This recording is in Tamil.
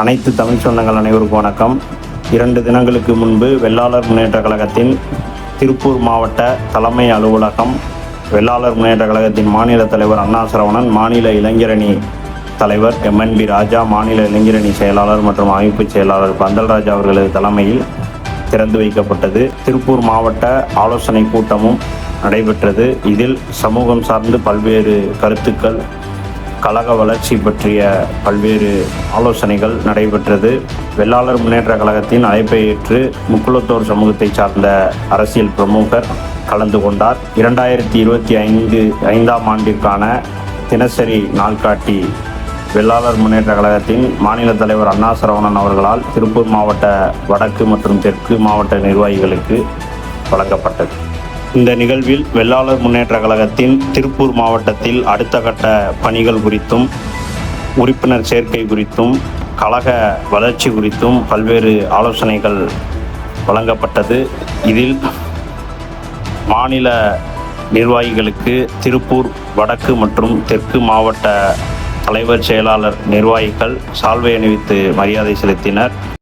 அனைத்து தமிழ் சொந்தங்கள் அனைவருக்கும் வணக்கம். இரண்டு தினங்களுக்கு முன்பு வெள்ளாளர் முன்னேற்ற கழகத்தின் திருப்பூர் மாவட்ட தலைமை அலுவலகம் வெள்ளாளர் முன்னேற்ற கழகத்தின் மாநில தலைவர் அண்ணா சரவணன் மாநில இளைஞரணி தலைவர் எம்என்பி ராஜா மாநில இளைஞரணி செயலாளர் மற்றும் அமைப்பு செயலாளர் பந்தல்ராஜ் அவர்களது தலைமையில் திறந்து வைக்கப்பட்டது. திருப்பூர் மாவட்ட ஆலோசனை கூட்டமும் நடைபெற்றது. இதில் சமூகம் சார்ந்து பல்வேறு கருத்துக்கள் கழக வளர்ச்சி பற்றிய பல்வேறு ஆலோசனைகள் நடைபெற்றது. வெள்ளாளர் முன்னேற்ற கழகத்தின் அழைப்பை ஏற்று முக்குளத்தோர் சமூகத்தை சார்ந்த அரசியல் பிரமுகர் கலந்து கொண்டார். இரண்டாயிரத்தி இருபத்தி ஐந்து ஐந்தாம் ஆண்டிற்கான தினசரி நாள்காட்டி வெள்ளாளர் முன்னேற்ற கழகத்தின் மாநில தலைவர் அண்ணா சரவணன் அவர்களால் திருப்பூர் மாவட்ட வடக்கு மற்றும் தெற்கு மாவட்ட நிர்வாகிகளுக்கு வழங்கப்பட்டது. இந்த நிகழ்வில் வெள்ளாளர் முன்னேற்ற கழகத்தின் திருப்பூர் மாவட்டத்தில் அடுத்த கட்ட பணிகள் குறித்தும் உறுப்பினர் சேர்க்கை குறித்தும் கழக வளர்ச்சி குறித்தும் பல்வேறு ஆலோசனைகள் வழங்கப்பட்டது. இதில் மாநில நிர்வாகிகளுக்கு திருப்பூர் வடக்கு மற்றும் தெற்கு மாவட்ட தலைவர் செயலாளர் நிர்வாகிகள் சால்வை அணிவித்து மரியாதை செலுத்தினர்.